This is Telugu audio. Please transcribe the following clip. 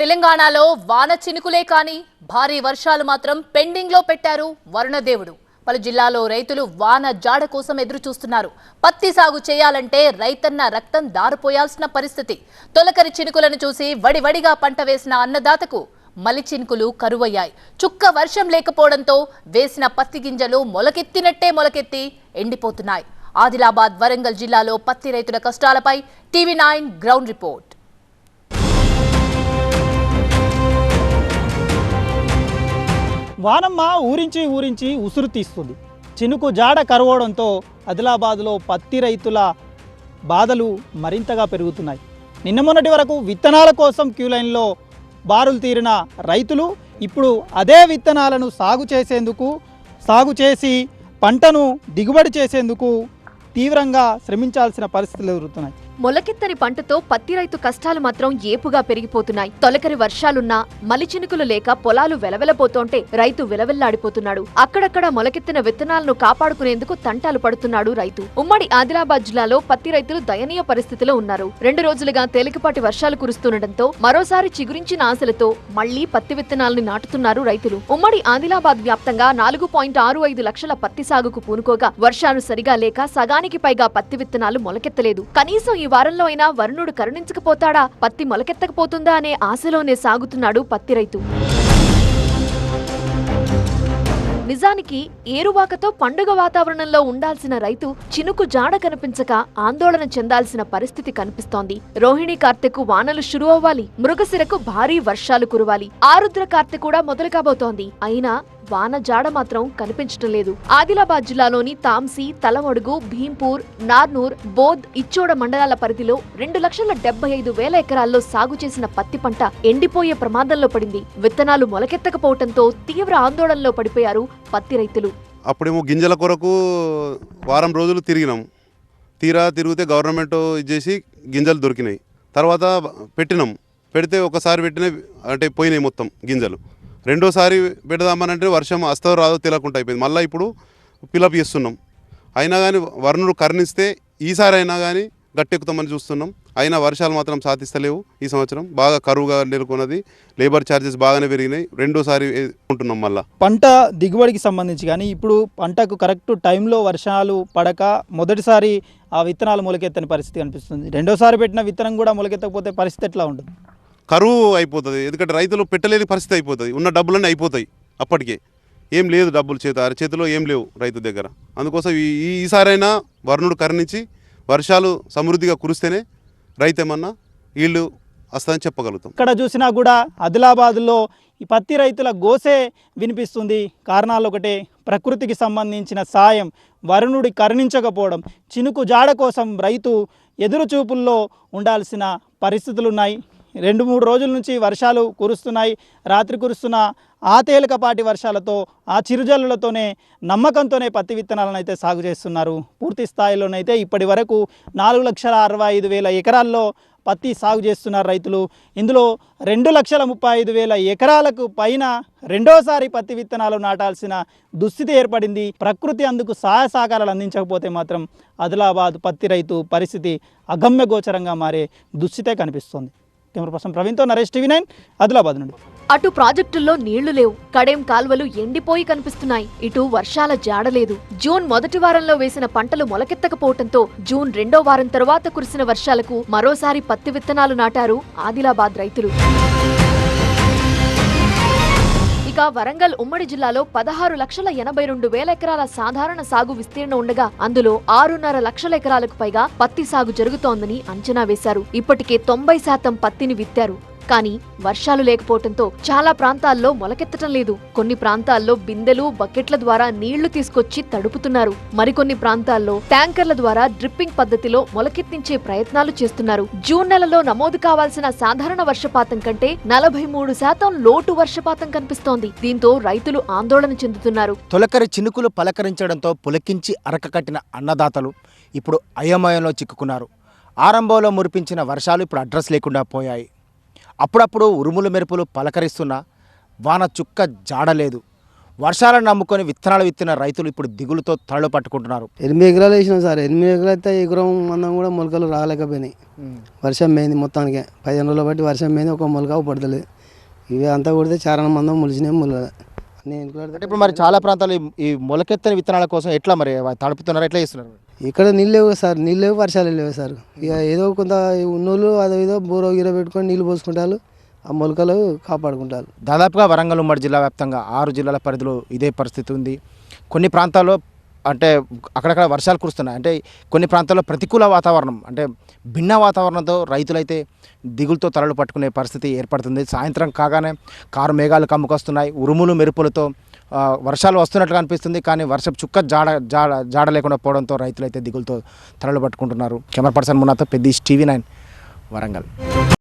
తెలంగాణలో వాన చినుకులే కాని భారీ వర్షాలు మాత్రం పెండింగ్లో పెట్టారు వరుణదేవుడు. పలు జిల్లాలో రైతులు వాన జాడ కోసం ఎదురు చూస్తున్నారు పత్తి సాగు చేయాలంటే రైతన్న రక్తం దారిపోయాల్సిన పరిస్థితి. తొలకరి చినుకులను చూసి వడివడిగా పంట వేసిన అన్నదాతకు మలి చినుకులు కరువయ్యాయి. చుక్క వర్షం లేకపోవడంతో వేసిన పత్తి గింజలు మొలకెత్తినట్టే మొలకెత్తి ఎండిపోతున్నాయి. ఆదిలాబాద్ వరంగల్ జిల్లాలో పత్తి రైతుల కష్టాలపై టీవీ నైన్ గ్రౌండ్ రిపోర్ట్. వానమ్మ ఊరించి ఊరించి ఉసురు తీస్తుంది. చినుకు జాడ కరవడంతో ఆదిలాబాద్లో పత్తి రైతుల బాధలు మరింతగా పెరుగుతున్నాయి. నిన్న మొన్నటి వరకు విత్తనాల కోసం క్యూ లైన్లో బారులు తీరిన రైతులు ఇప్పుడు అదే విత్తనాలను సాగు చేసేందుకు సాగు చేసి పంటను దిగుబడి చేసేందుకు తీవ్రంగా శ్రమించాల్సిన పరిస్థితులు ఎదురుతున్నాయి మొలకెత్తని పంటతో పత్తి రైతు కష్టాలు మాత్రం ఏపుగా పెరిగిపోతున్నాయి. తొలకరి వర్షాలున్నా మలిచినుకులు లేక పొలాలు వెలవెలపోతుంటే రైతు విలవెల్లాడిపోతున్నాడు. అక్కడక్కడ మొలకెత్తిన విత్తనాలను కాపాడుకునేందుకు తంటాలు పడుతున్నాడు రైతు. ఉమ్మడి ఆదిలాబాద్ జిల్లాలో పత్తి రైతులు దయనీయ పరిస్థితిలో ఉన్నారు. రెండు రోజులుగా తేలికపాటి వర్షాలు కురుస్తుండటంతో మరోసారి చిగురించిన ఆశలతో మళ్ళీ పత్తి విత్తనాలను నాటుతున్నారు రైతులు. ఉమ్మడి ఆదిలాబాద్ వ్యాప్తంగా నాలుగు పాయింట్ ఆరు ఐదు లక్షల పత్తి సాగుకు పూనుకోగా వర్షాలు సరిగా లేక సగానికి పైగా పత్తి విత్తనాలు మొలకెత్తలేదు. కనీసం ఈ వారంలో అయినా వరుణుడు కరుణించకపోతాడా? పత్తి మొలకెత్తకపోతుందా అనే ఆశలోనే సాగుతున్నాడు పత్తి రైతు. నిజానికి ఏరువాకతో పండుగ వాతావరణంలో ఉండాల్సిన రైతు చినుకు జాడ కనిపించక ఆందోళన చెందాల్సిన పరిస్థితి కనిపిస్తోంది. రోహిణి కార్తెకు వానలు షురు అవ్వాలి మృగశిరకు భారీ వర్షాలు కురవాలి. ఆరుద్ర కార్తె కూడా మొదలు కాబోతోంది. అయినా వాన జాడ మాత్రం కనిపించటం లేదు. ఆదిలాబాద్ జిల్లాలోని తాంసీ తలమడుగు భీంపూర్ నార్నూర్ బోధ్ ఇచ్చోడ మండలాల పరిధిలో రెండు లక్షల డెబ్బై ఐదు వేల ఎకరాల్లో సాగు చేసిన పత్తి పంట ఎండిపోయే ప్రమాదంలో పడింది. విత్తనాలు మొలకెత్తకపోవడంతో తీవ్ర ఆందోళనలో పడిపోయారు పత్తి రైతులు. అప్పుడేమో గింజల కొరకు వారం రోజులు తిరిగినాం. తీరా తిరిగితే గవర్నమెంట్ ఇచ్చేసి గింజలు దొరికినాయి. తర్వాత పెట్టినాం. పెడితే ఒకసారి పెట్టిన అంటే పోయినాయి మొత్తం గింజలు. రెండోసారి పెడదామనంటే వర్షం వస్తో రాదో తెలియకుండా అయిపోయింది. మళ్ళీ ఇప్పుడు పిలప్ చేస్తున్నాం. అయినా కానీ వరుణుడు కర్ణిస్తే ఈసారి అయినా కానీ గట్టెక్కుతామని చూస్తున్నాం. అయినా వర్షాలు మాత్రం సాధిస్తలేవు ఈ సంవత్సరం. బాగా కరువుగా నెలకొన్నది. లేబర్ ఛార్జెస్ బాగానే పెరిగినాయి. రెండోసారి ఉంటున్నాం మళ్ళీ. పంట దిగుబడికి సంబంధించి కానీ ఇప్పుడు పంటకు కరెక్ట్ టైంలో వర్షాలు పడక మొదటిసారి ఆ విత్తనాలు మొలకెత్తని పరిస్థితి కనిపిస్తుంది. రెండోసారి పెట్టిన విత్తనం కూడా మొలకెత్తకపోతే పరిస్థితి ఎట్లా ఉంటుంది? కరువు అయిపోతుంది. ఎందుకంటే రైతులు పెట్టలేని పరిస్థితి అయిపోతుంది. ఉన్న డబ్బులన్నీ అయిపోతాయి అప్పటికే. ఏం లేదు డబ్బులు చేత చేతిలో ఏం లేవు రైతు దగ్గర. అందుకోసం ఈ ఈసారైనా వరుణుడు కరుణించి వర్షాలు సమృద్ధిగా కురిస్తేనే రైతు ఏమన్నా వీళ్ళు వస్తుందని చెప్పగలుగుతాం. ఇక్కడ చూసినా కూడా ఆదిలాబాద్లో ఈ పత్తి రైతుల గోసే వినిపిస్తుంది. కారణాలు ఒకటే ప్రకృతికి సంబంధించిన సాయం వరుణుడి కరుణించకపోవడం. చినుకు జాడ కోసం రైతు ఎదురుచూపుల్లో ఉండాల్సిన పరిస్థితులు ఉన్నాయి రెండు మూడు రోజుల నుంచి వర్షాలు కురుస్తున్నాయి రాత్రి కురుస్తున్న ఆ తేలికపాటి వర్షాలతో ఆ చిరుజల్లులతోనే నమ్మకంతోనే పత్తి విత్తనాలను అయితే సాగు చేస్తున్నారు. పూర్తి స్థాయిలోనైతే ఇప్పటి వరకు నాలుగు లక్షల అరవై ఐదు వేల ఎకరాల్లో పత్తి సాగు చేస్తున్నారు రైతులు. ఇందులో రెండు లక్షల ముప్పై ఐదు వేల ఎకరాలకు పైన రెండోసారి పత్తి విత్తనాలు నాటాల్సిన దుస్థితి ఏర్పడింది. ప్రకృతి అందుకు సహాయ సహకారాలు అందించకపోతే మాత్రం ఆదిలాబాద్ పత్తి రైతు పరిస్థితి అగమ్యగోచరంగా మారే దుస్థితే కనిపిస్తోంది. కెమెరా పర్సన్ ప్రవీణ్తో నరేష్ టీవీ నైన్ ఆదిలాబాద్ నుండి. అటు ప్రాజెక్టుల్లో నీళ్ళు లేవు. కడేం కాల్వలు ఎండిపోయి కనిపిస్తున్నాయి. ఇటు వర్షాల జాడలేదు జూన్ మొదటి వారంలో వేసిన పంటలు మొలకెత్తకపోవడంతో జూన్ రెండో వారం తరువాత కురిసిన వర్షాలకు మరోసారి పత్తి విత్తనాలు నాటారు ఆదిలాబాద్ రైతులు. ఇక వరంగల్ ఉమ్మడి జిల్లాలో పదహారు లక్షల ఎనభై రెండు వేల ఎకరాల సాధారణ సాగు విస్తీర్ణం ఉండగా అందులో ఆరున్నర లక్షల ఎకరాలకు పైగా పత్తి సాగు జరుగుతోందని అంచనా వేశారు. ఇప్పటికే తొంభై శాతం పత్తిని విత్తారు. కానీ వర్షాలు లేకపోవడంతో చాలా ప్రాంతాల్లో మొలకెత్తటం లేదు. కొన్ని ప్రాంతాల్లో బిందెలు బకెట్ల ద్వారా నీళ్ళు తీసుకొచ్చి తడుపుతున్నారు. మరికొన్ని ప్రాంతాల్లో ట్యాంకర్ల ద్వారా డ్రిప్పింగ్ పద్ధతిలో మొలకెత్తించే ప్రయత్నాలు చేస్తున్నారు. జూన్ నెలలో నమోదు కావాల్సిన సాధారణ వర్షపాతం కంటే నలభై మూడు శాతం లోటు వర్షపాతం కనిపిస్తోంది. దీంతో రైతులు ఆందోళన చెందుతున్నారు. తొలకరి చినుకులు పలకరించడంతో పులకించి అరకకట్టిన అన్నదాతలు ఇప్పుడు అయోమయంలో చిక్కుకున్నారు. ఆరంభంలో మురిపించిన వర్షాలు ఇప్పుడు అడ్రస్ లేకుండా పోయాయి. అప్పుడప్పుడు ఉరుములు మెరుపులు పలకరిస్తున్నా వాన చుక్క జాడలేదు వర్షాలను నమ్ముకొని విత్తనాలు విత్తిన రైతులు ఇప్పుడు దిగులుతో తలలు పట్టుకుంటున్నారు. ఎనిమిది ఎకరాలు వేసినాం సార్ ఎనిమిది ఎకరాలు అయితే ఎకరం మందం కూడా మొలకలు రాలేకపోయినాయి. వర్షం పోయింది మొత్తానికి. పదిహేను రోజులు బట్టి వర్షం పోయింది ఒక మొలక పడతలేదు. ఇవి అంతా కొడితే చారణ మందం మొలిచినాయి మొలక ఎనుకలు అంటే ఇప్పుడు మరి చాలా ప్రాంతాలు ఈ- ఈ మొలకెత్తని విత్తనాల కోసం ఎట్లా మరి అవి తడుపుతున్నారు ఎట్లా చేస్తున్నారు? ఇక్కడ నీళ్ళు లేవు సార్ నీళ్ళు లేవు వర్షాలు లేవు సార్. ఇక ఏదో కొంత ఉన్నోళ్ళు అదో ఏదో బోరో గిర పెట్టుకొని నీళ్ళు పోసుకుంటారు ఆ మొలకలు కాపాడుకుంటారు. దాదాపుగా వరంగల్ ఉమ్మడి జిల్లా వ్యాప్తంగా ఆరు జిల్లాల పరిధిలో ఇదే పరిస్థితి ఉంది. కొన్ని ప్రాంతాల్లో అంటే అక్కడక్కడ వర్షాలు కురుస్తున్నాయి. అంటే కొన్ని ప్రాంతాల్లో ప్రతికూల వాతావరణం అంటే భిన్న వాతావరణంతో రైతులైతే దిగులతో తలలు పట్టుకునే పరిస్థితి ఏర్పడుతుంది. సాయంత్రం కాగానే కారు మేఘాలు కమ్ముకొస్తున్నాయి. ఉరుములు మెరుపులతో వర్షాలు వస్తున్నట్లుగా అనిపిస్తుంది. కానీ వర్షపు చుక్క జాడ జాడ జాడ లేకుండా పోవడంతో రైతులైతే దిగులతో తలలు పట్టుకుంటున్నారు. కెమెరా పర్సన్ మున్నాతో పెద్ద టీవీ నైన్ వరంగల్.